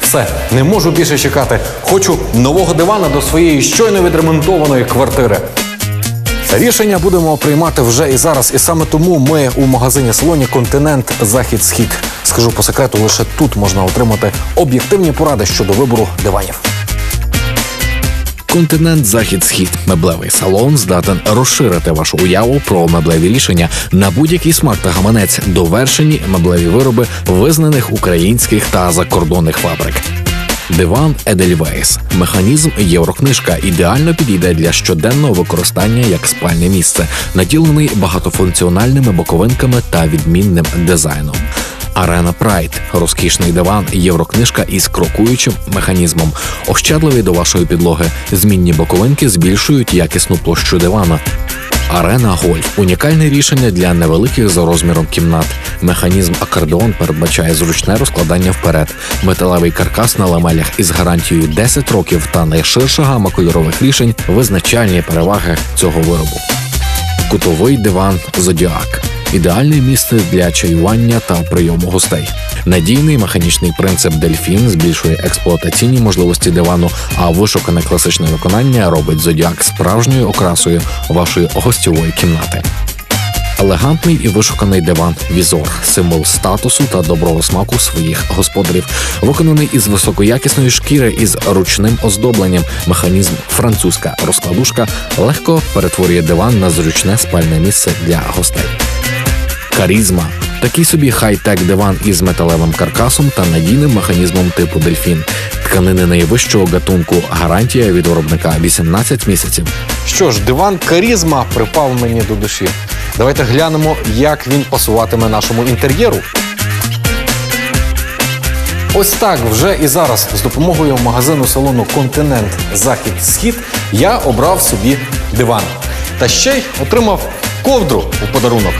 Все, не можу більше чекати. Хочу нового дивана до своєї щойно відремонтованої квартири. Рішення будемо приймати вже і зараз, і саме тому ми у магазині салоні Континент Захід Схід. Скажу по секрету, лише тут можна отримати об'єктивні поради щодо вибору диванів. Континент Захід Схід меблевий салон здатен розширити вашу уяву про меблеві рішення на будь-який смак та гаманець, довершені меблеві вироби визнаних українських та закордонних фабрик. Диван Edelweiss. Механізм Єврокнижка ідеально підійде для щоденного використання як спальне місце, наділений багатофункціональними боковинками та відмінним дизайном. Арена Прайд розкішний диван, єврокнижка із крокуючим механізмом, ощадливий до вашої підлоги. Змінні боковинки збільшують якісну площу дивана. Арена Гольф унікальне рішення для невеликих за розміром кімнат. Механізм акордеон передбачає зручне розкладання вперед, металевий каркас на ламелях із гарантією 10 років та найширша гама кольорових рішень визначальні переваги цього виробу. Кутовий диван Зодіак ідеальне місце для чаювання та прийому гостей. Надійний механічний принцип Дельфін збільшує експлуатаційні можливості дивану, а вишукане класичне виконання робить зодіак справжньою окрасою вашої гостьової кімнати. Елегантний і вишуканий диван Візор, символ статусу та доброго смаку своїх господарів, виконаний із високоякісної шкіри із ручним оздобленням. Механізм французька розкладушка легко перетворює диван на зручне спальне місце для гостей. Карізма такий собі хай-тек диван із металевим каркасом та надійним механізмом типу дельфін. Тканини найвищого гатунку, гарантія від виробника 18 місяців. Що ж, диван карізма припав мені до душі. Давайте глянемо, як він пасуватиме нашому інтер'єру. Ось так вже і зараз з допомогою магазину салону Континент Захід Схід я обрав собі диван. Та ще й отримав ковдру у подарунок.